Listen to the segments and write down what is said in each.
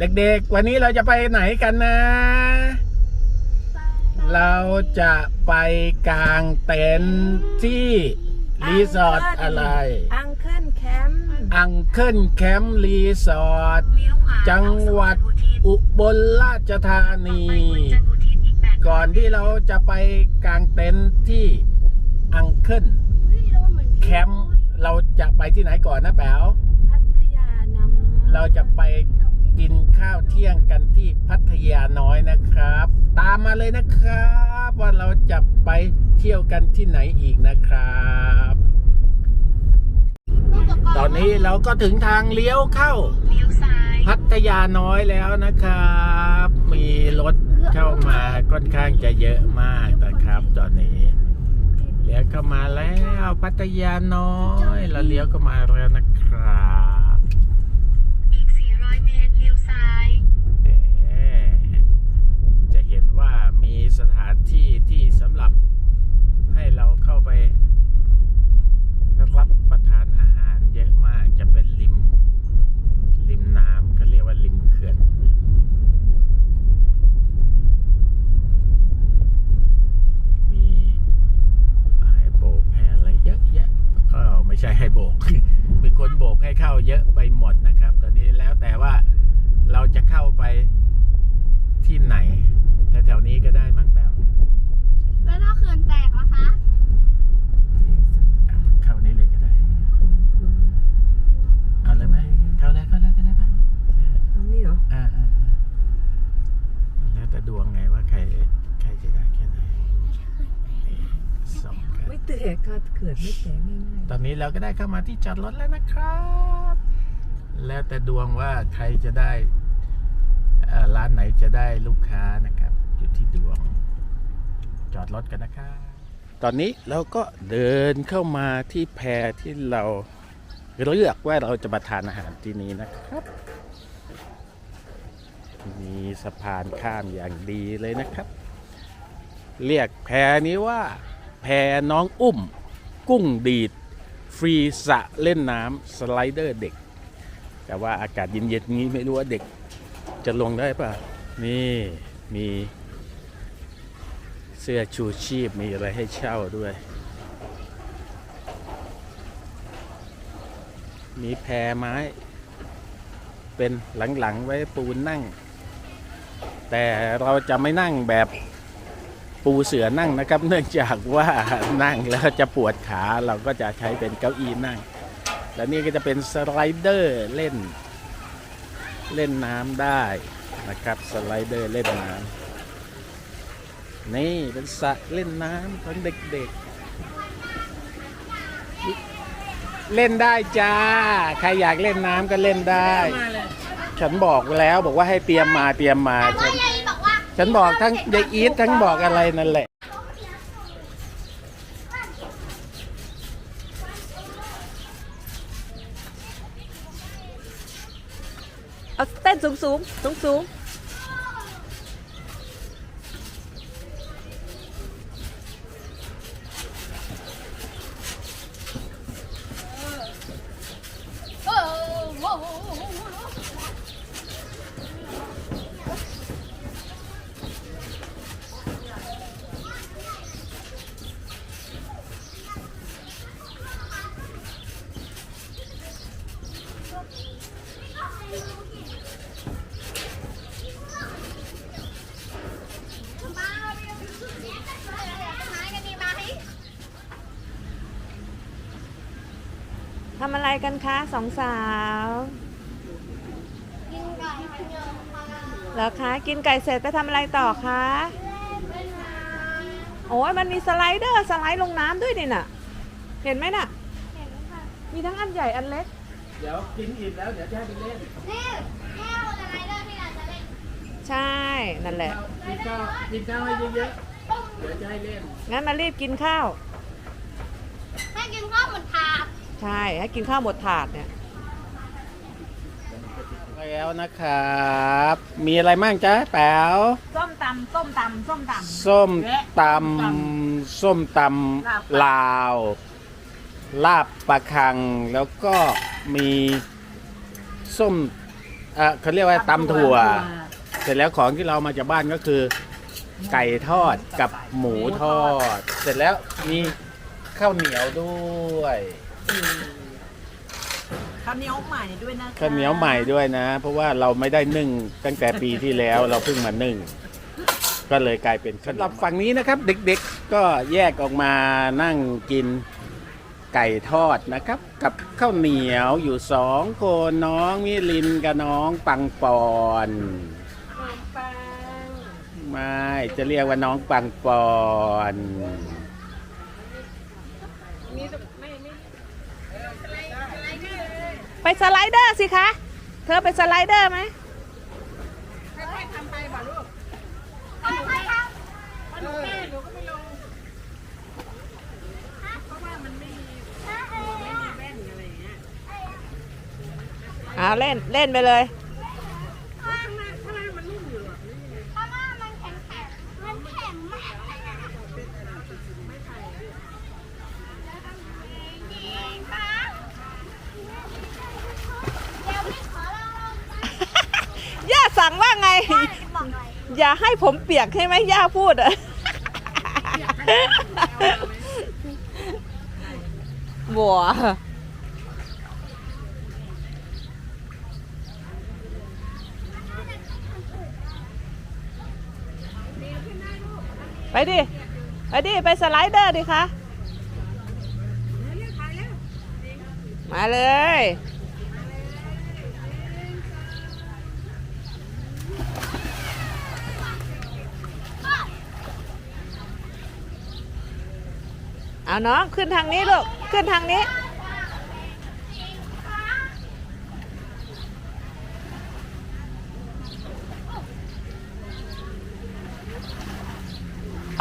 เด็กๆ วันนี้เราจะไปไหนกันนะ เราจะไปกางเต็นท์ที่รีสอร์ทอะไร อังเคิลแคมป์อังเคิลแคมป์รีสอร์ทจังหวัดอุบลราชธานี ก่อนที่เราจะไปกางเต็นท์ที่อังเคิลแคมป์เราจะไปที่ไหนก่อนนะแป๋วพัทยานำเราจะไปกินข้าวเที่ยงกันที่พัทยา น้อยนะครับ ตามมาเลยนะครับ ว่าเราจะไปเที่ยวกันที่ไหนอีกนะครับ ตอนนี้เราก็ถึงทางเลี้ยวเข้า พัทยาน้อยแล้วนะครับ มีรถเข้ามาค่อนข้างจะเยอะมากนะครับตอนนี้เลี้ยวเข้ามาแล้วพัทยาน้อย เราเลี้ยวเข้ามาแล้วนะครับ อีก 400 เมตร เลี้ยวซ้าย แหมจะเห็นว่ามีสถานที่ที่สำหรับให้เราเข้าไปรับประทานอาหารเยอะมาก จะเป็นริม ริมน้ำเขาเรียกว่าริมเขื่อน มีให้โบกให้อะไรเยอะแยะก็ไม่ใช่ให้โบก มีคนโบกให้เข้าเยอะไปหมดนะครับ ตอนนี้แล้วแต่ว่าเราจะเข้าไปที่ไหนแถวๆนี้ก็ได้มั้งแปลว แล้วถ้าเขื่อนแตกล่ะคะ เข้านี้เลยก็ได้ เอาเลยไหมเข้าเลยเข้าเลยเข้าเลยไป นี่เหรอ อ่าอ่าอ่าแล้วแต่ดวงไงว่าใครใครจะได้แค่ไหนนี่สองกัน ไม่แตกค่ะเกิดไม่แตกง่าย ตอนนี้ เราก็ได้เข้ามาที่จอดรถแล้วนะครับ แล้วแต่ดวงว่าใครจะได้อ่อร้านไหนจะได้ลูกค้านะครับอยู่ที่ดวงจอดรถกันนะครับตอนนี้เราก็เดินเข้ามาที่แพรที่เราเลือกว่าเราจะมาทานอาหารที่นี้นะครับ มีสะพานข้ามอย่างดีเลยนะครับ เรียกแพรนี้ว่า แพรน้องอุ้ม กุ้งดีด ฟรีสระเล่นน้ำสไลเดอร์เด็ก แต่ว่าอากาศเย็นๆนี้ไม่รู้ว่าเด็กจะลงได้ป่ะ นี่มีเสื้อชูชีพมีอะไรให้เช่าด้วย มีแพไม้ เป็นหลังๆไว้ปูนั่ง แต่เราจะไม่นั่งแบบ ปูเสือนั่งนะครับ เนื่องจากว่านั่งแล้วจะปวดขาเราก็จะใช้เป็นเก้าอี้นั่ง แล้วนี่ก็จะเป็นสไลเดอร์เล่น เล่นน้ำได้นะครับสไลเดอร์เล่นน้ำนี่เป็นสระเล่นน้ำของเด็กๆ เล่นได้จ้า ใครอยากเล่นน้ำก็เล่นได้ๆมาเลยฉันบอกแล้วบอกว่าให้เตรียมมาเตรียมมาฉัน ฉันบอกทั้งยายอีททั้งบอกอะไรนั่นแหละ เอาเต้นสูงสูงสูงสูง ทำอะไรกันคะสองสาวเหรอคะกินไก่เสร็จไปทำอะไรต่อคะโอ้ยมันมีสไลเดอร์สไลด์ลงน้ำด้วยนี่น่ะ เห็นไหมน่ะมีทั้งอันใหญ่อันเล็ก เดี๋ยวกินอิ่มแล้วเดี๋ยวจะให้ไปเล่นใช่นั่นแหละกินข้าวกินข้าวให้เยอะๆเดี๋ยวจะให้เล่นงั้นมารีบกินข้าวให้กินข้าวหมดถาด ใช่ ให้กินข้าวหมดถาดเนี่ย แล้วนะครับ มีอะไรมั่งจ๊ะแป๋วส้มตำส้มตำส้มตส้มตและำส้มตลาบำลาว ลาบปลาคัง แล้วก็มีส้มเอ่อเขาเรียกว่าตำถั่ว เสร็จแล้วของที่เรามาจากบ้านก็คือ ไก่ทอดกับหมูทอด เสร็จแล้วมีข้าวเหนียวด้วย ข้าวเหนียวใหม่ด้วยนะคะข้าวเหนียวใหม่ด้วยนะ เพราะว่าเราไม่ได้นึ่งตั้งแต่ปีที่แล้วเราเพิ่งมานึ่ง ก็เลยกลายเป็นสำหรับฝั่งนี้นะครับ เด็กๆก็แยกออกมานั่งกินไก่ทอดนะครับ กับข้าวเหนียวอยู่สองคนน้องมิลินกับน้องปังปอนไม่จะเรียกว่าน้องปังปอน ไปสไลเดอร์สิคะ เธอไปสไลเดอร์ไหมเอาเล่นเล่นไปเลย เพราะว่ามันแข็งแข็งมันแข็งมากเลยนะจริงปะเดี๋ยวพี่ขอลองลอง ย่าสั่งว่าไง บ อกหน่อยอย่าให้ผมเปียกใช่ไหมย่าพูดอะบัวไปดิ ไปดิ ไปสไลเดอร์ดิคะ มาเลย เอาน้องขึ้นทางนี้ลูกขึ้นทางนี้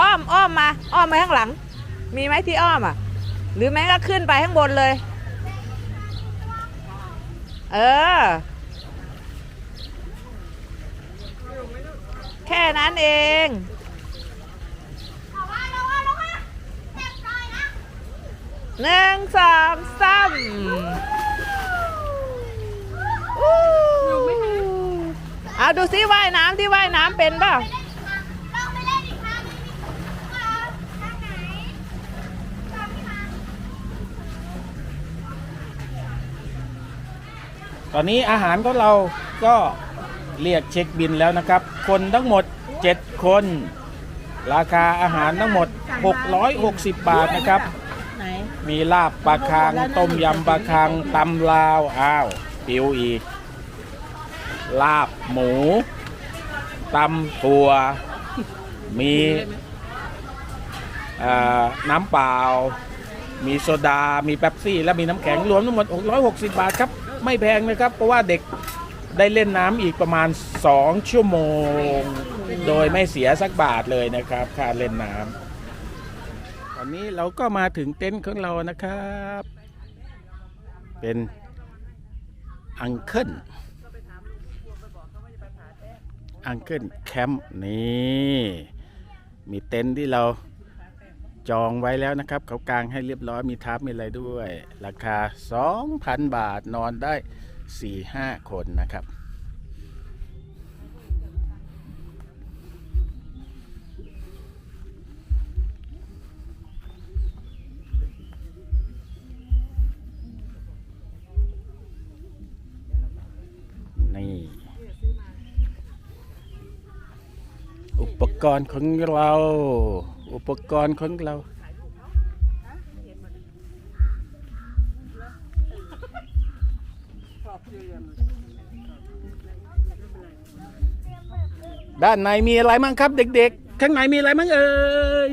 อ้อมอ้อมมา อ้อมไปข้างหลัง มีไหมที่อ้อมอะ หรือแม้ก็ขึ้นไปข้างบนเลย เออ แค่นั้นเอง ระวังระวังระวังเจ็บหน่อยนะ หนึ่งสองสามอู้เอาดูซิว่ายน้ำที่ว่ายน้ำเป็นเปล่าลองไปเล่นอีกครั้งหนึ่งว่าทางไหนทางนี้มาตอนนี้อาหารของเราก็เรียกเช็คบินแล้วนะครับ คนทั้งหมด 7 คน ราคาอาหารทั้งหมด 660 บาทนะครับไหน มีลาบปลาคัง ต้มยำปลาคังตำลาว อ้าวปิวอีก ลาบหมูตำถั่ว มีน้ำเปล่า มีโซดา มีเป๊ปซี่ และมีน้ำแข็งรวมทั้งหมด 660 บาทครับ ไม่แพงนะครับ เพราะว่าเด็กได้เล่นน้ำอีกประมาณ 2 ชั่วโมง โดยไม่เสียสักบาทเลยนะครับค่าเล่นน้ำ อนนี้เราก็มาถึงเต็นท์ของเรานะครับ เป็นอังเคิลอังเคิลแคมป์นี่มีเต็นท์ที่เราจองไว้แล้วนะครับ เขากางให้เรียบร้อยมีทับมีอะไรด้วย ราคา 2,000 บาทนอนได้ 4-5 คนนะครับ กรณ์ของเรา อุปกรณ์ของเรา ด้านในมีอะไรมั่งครับ เด็กๆ ข้างในมีอะไรมั่งเอ่ย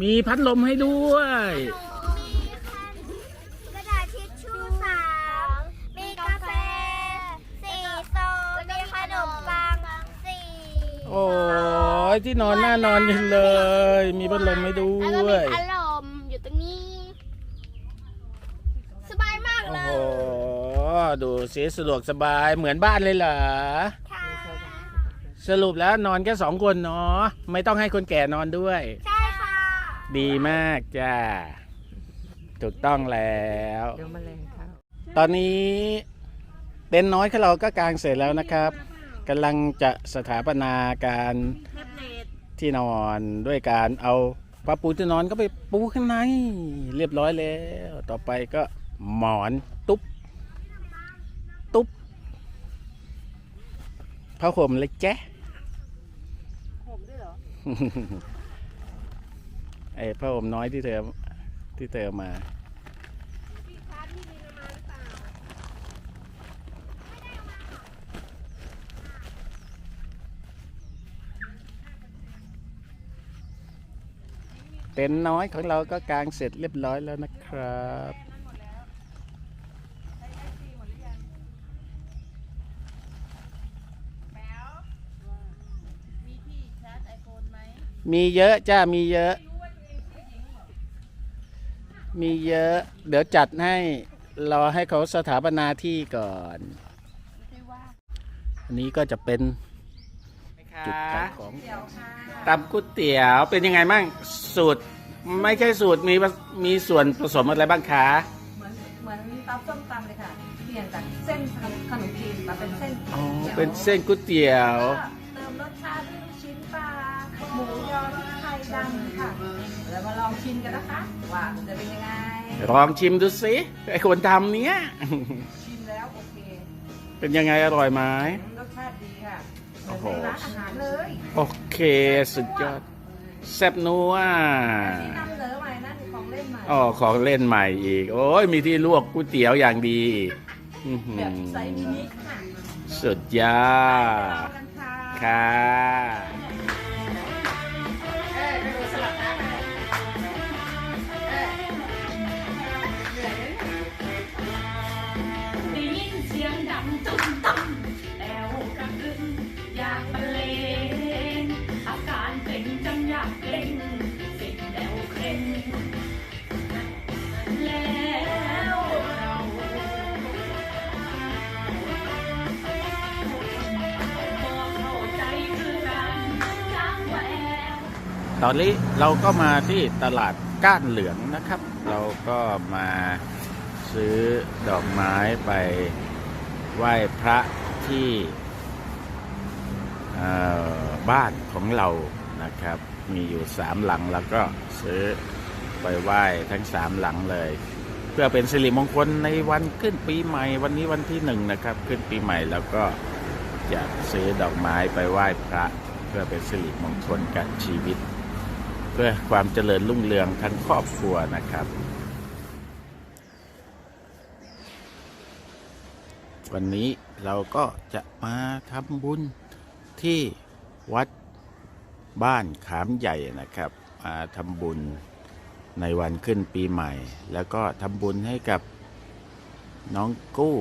มีพัดลมให้ด้วย อ้ยที่นอนน่านอนกันเลย มีพัดลมให้ด้แล้วก็วมีย พัดลมอยู่ตรงนี้ สบายมากโอ้เลโห ยดูสิสะดวกสบายเหมือนบ้านเลยเหรอ ค่ะสรุปแล้วนอนแค่สองคนเนาะ ไม่ต้องให้คนแก่นอนด้วย ใช่ค่ะดีมากจ้า ถูกต้องแล้ว เดี๋ยวมาแรงเข้า ตอนนี้เต็นท์น้อยของเราก็กางเสร็จแล้วนะครับ กำลังจะสถาปนาการแท็บเล็ตที่นอนด้วยการเอาผ้าปูที่นอนก็ไปปูข้างในเรียบร้อยแล้ว ต่อไปก็หมอนตุ๊บตุ๊บผ้าห่มเล็กแจ๊ะผมด้วยเหรอไอ้ผ้าห่มน้อยที่เธอที่เธอเอามา เต็นท์น้อยของเราก็กางเสร็จเรียบร้อยแล้วนะครับมีเยอะจ้า มีเยอะ มีเยอะ เดี๋ยวจัดให้ รอให้เขาสถาปนาที่ก่อน อันนี้ก็จะเป็น จุดขายของตำก๋วยเตี๋ยวเป็นยังไงบ้างสูตร ไม่ใช่สูตรมีมีส่วนผสมอะไรบ้างคะเหมือนเหมือนตำส้มตำเลยค่ะเปลี่ยนจากเส้นขนมจีนมาเป็นเส้นอ๋อเป็นเส้นก๋วยเตี๋ยวเติมรสชาติด้วยลูกชิ้นปลาหมูยอพริกไทยดำค่ะเดี๋ยวมาลองชิมกันนะคะว่ามันจะเป็นยังไงลองชิมดูสิไอคนทำเนี้ยชิมแล้วโอเคเป็นยังไงอร่อยไหมรสชาติดีค่ะเหมื โอ้อนโหในร้านอาหารเลยโอเค สุดยอด แซ่บนัวที่นำเหนอใหม่นั่นของเล่นใหม่อ๋อของเล่นใหม่อีก โอ้ยมีที่ลวกก๋วยเตี๋ยวอย่างดีอื้อหือแบบไซส์มินิค่ะสุดยอลองดกันค่ะ ค่ะ ตอนนี้เราก็มาที่ตลาดก้านเหลืองนะครับ เราก็มาซื้อดอกไม้ไปไหว้พระที่บ้านของเรานะครับ มีอยู่สามหลังแล้วก็ซื้อไปไหว้ทั้งสามหลังเลย เพื่อเป็นสิริมงคลในวันขึ้นปีใหม่ วันนี้วันที่หนึ่งนะครับ ขึ้นปีใหม่แล้วก็จะซื้อดอกไม้ไปไหว้พระเพื่อเป็นสิริมงคลกับชีวิต พื่อความเจริญรุ่งเรืองทั้งครอบครัวนะครับ วันนี้เราก็จะมาทำบุญที่วัดบ้านขามใหญ่นะครับมาทำบุญในวันขึ้นปีใหม่ แล้วก็ทำบุญให้กับน้องกู้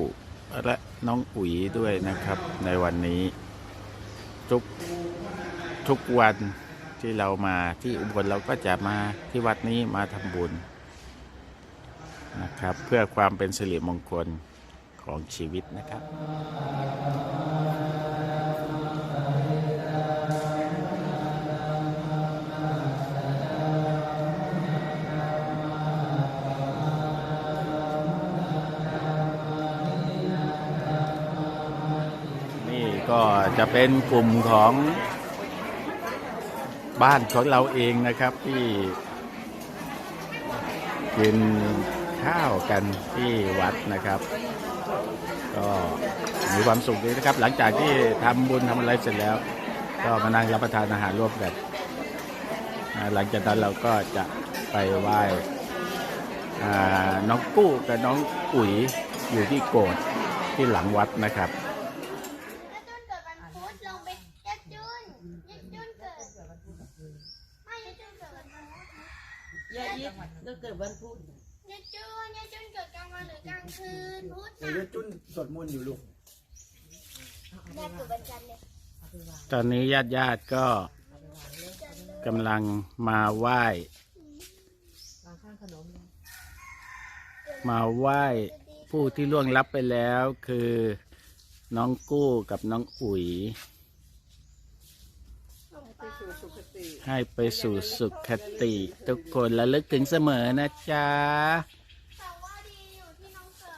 และน้องอุ๋ยด้วยนะครับ ในวันนี้ทุกทุกวัน ที่เรามาที่อุบลเราก็จะมาที่วัดนี้มาทำบุญนะครับ เพื่อความเป็นสิริมงคลของชีวิตนะครับนี่ก็จะเป็นกลุ่มของ บ้านของเราเองนะครับที่กินข้าวกันที่วัดนะครับ ก็มีความสุขดีนะครับ หลังจากที่ทำบุญทำอะไรเสร็จแล้ว ก็มานั่งรับประทานอาหารร่วมกันหลังจากนั้นเราก็จะไปไหว้น้องกู้กับน้องอุ๋ยอยู่ที่โกดที่หลังวัดนะครับ ยาจุนเกิดวันพุธลงไปยาจุนยาจุนเกิดไม่ยาจุนเกิดวันพุธ ยายิดก็เกิดวันพุธยาจุนยาจุนเกิดกลางวันหรือกลางคืนพุธเดี๋ยวจุนสวดมนต์อยู่ลูกแม่เกิดวันจันทร์เลยตอนนี้ญาติญาติๆก็กำลังมาไหว้มาไหว้ผู้ที่ล่วงลับไปแล้วคือ น้องกู้กับน้องอุ๋ย ให้ไปสู่สุขติ ทุกคนระลึกถึงเสมอนะจ๊ะแต่ว่าดีอยู่ที่น้องเกิ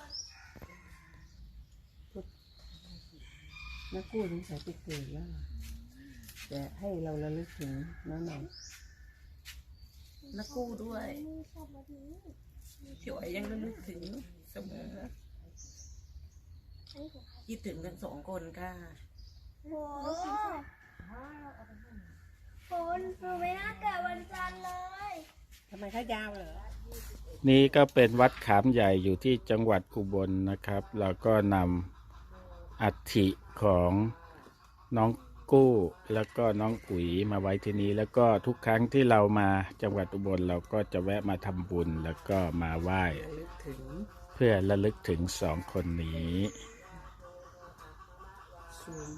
ดนักกู้สงสัยไปเกิดแล้วล่ะแต่ให้เราระลึกถึงน้าหน่อยนักกู้ด้วยพี่อ๋อยยังระลึกถึงเสมอคิดถึงทั้งสองคนค่ะโห คุณหนูไม่น่าเกิดวันจันทร์เลยทำไมเขายาวเหรอนี่ก็เป็นวัดขามใหญ่อยู่ที่จังหวัดอุบลนะครับ เราก็นำอัฐิของน้องกู้แล้วก็น้องอุ๋ยมาไว้ที่นี้ แล้วก็ทุกครั้งที่เรามาจังหวัดอุบลเราก็จะแวะมาทำบุญแล้วก็มาไหว้ระลึกถึงเพื่อระลึกถึงสองคนนี้ซูม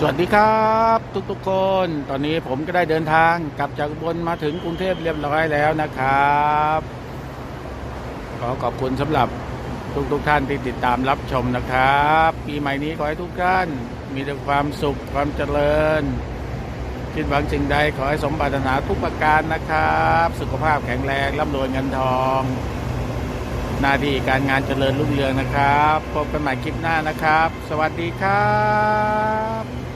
สวัสดีครับทุกๆคน ตอนนี้ผมก็ได้เดินทางกลับจากบลมาถึงกรุงเทพเรียบร้อยแล้วนะครับ ขอขอบคุณสำหรับทุกๆท่านที่ติดตามรับชมนะครับ ปีใหม่นี้ขอให้ทุกท่าน มีแต่ความสุขความเจริญ คิดหวังสิ่งใดขอให้สมปรารถนาทุกประการนะครับ สุขภาพแข็งแรงร่ำรวยเงินทองหน้าที่การงานเจริญรุ่งเรืองนะครับ พบกันใหม่คลิปหน้านะครับ สวัสดีครับ